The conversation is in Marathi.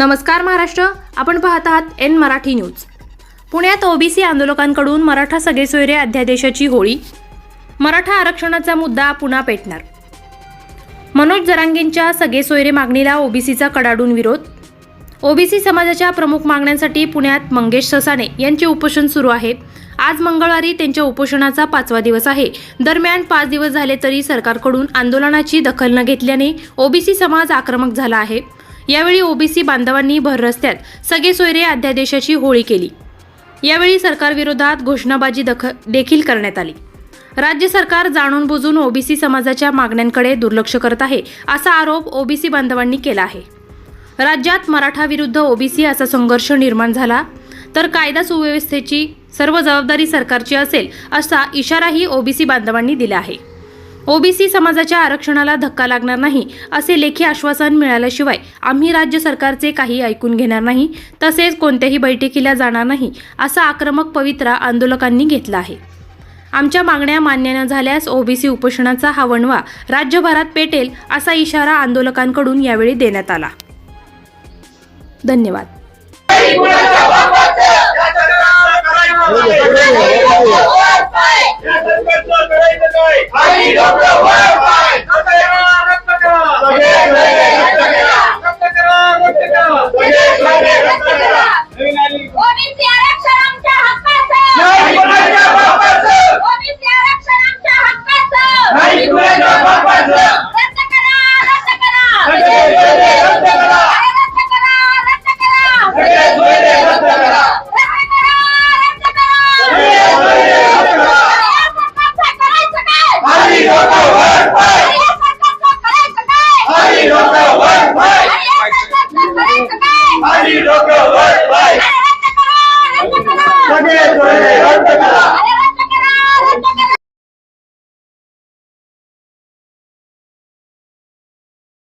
नमस्कार महाराष्ट्र. आपण पाहत आहात एन मराठी न्यूज. पुण्यात ओबीसी आंदोलकांकडून मराठा सगळे सोयरे अध्यादेशाची होळी. मराठा आरक्षणाचा मुद्दा पुन्हा पेटणार. मनोज जरांगेंच्या सगळे सोयरे मागणीला ओबीसीचा कडाडून विरोध. ओबीसी समाजाच्या प्रमुख मागण्यांसाठी पुण्यात मंगेश ससाणे यांचे उपोषण सुरू आहे. आज मंगळवारी त्यांच्या उपोषणाचा पाचवा दिवस आहे. दरम्यान पाच दिवस झाले तरी सरकारकडून आंदोलनाची दखल न घेतल्याने ओबीसी समाज आक्रमक झाला आहे. यावेळी ओबीसी बांधवांनी भर रस्त्यात सगळे सोयरे अध्यादेशाची होळी केली. यावेळी सरकारविरोधात घोषणाबाजी दख देखील करण्यात आली. राज्य सरकार जाणून बुजून ओबीसी समाजाच्या मागण्यांकडे दुर्लक्ष करत आहे असा आरोप ओबीसी बांधवांनी केला आहे. राज्यात मराठा विरुद्ध ओबीसी असा संघर्ष निर्माण झाला तर कायदा सुव्यवस्थेची सर्व जबाबदारी सरकारची असेल असा इशाराही ओबीसी बांधवांनी दिला आहे. ओबीसी समाजाच्या आरक्षणाला धक्का लागणार नाही असे लेखी आश्वासन मिळाल्याशिवाय आम्ही राज्य सरकारचे काही ऐकून घेणार नाही तसेच कोणत्याही बैठकीला जाणार नाही असा आक्रमक पवित्रा आंदोलकांनी घेतला आहे. आमच्या मागण्या मान्य न झाल्यास ओबीसी उपोषणाचा हा वणवा राज्यभरात पेटेल असा इशारा आंदोलकांकडून यावेळी देण्यात आला. धन्यवाद. OBC Yeah,